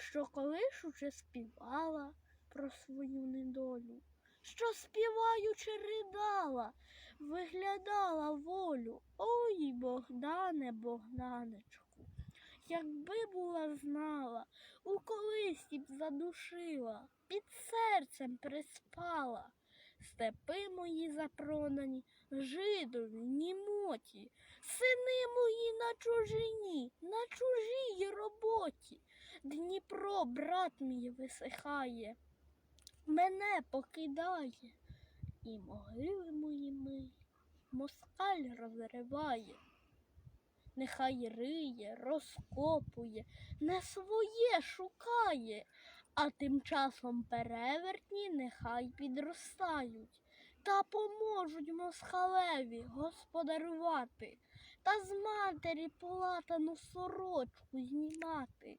що колишуче співала про свою недолю, що співаючи ридала, виглядала волю. Ой, Богдане, Богданечку, якби була знала, у колисі б задушила, під серцем приспала. Степи мої запродані, жидові, німоті, сини мої на чужині, на чужій роботі. Дніпро, брат мій, висихає, мене покидає, і могили мої москаль розриває. Нехай риє, розкопує, не своє шукає, а тим часом перевертні нехай підростають та поможуть москалеві господарювати та з матері полатану сорочку знімати.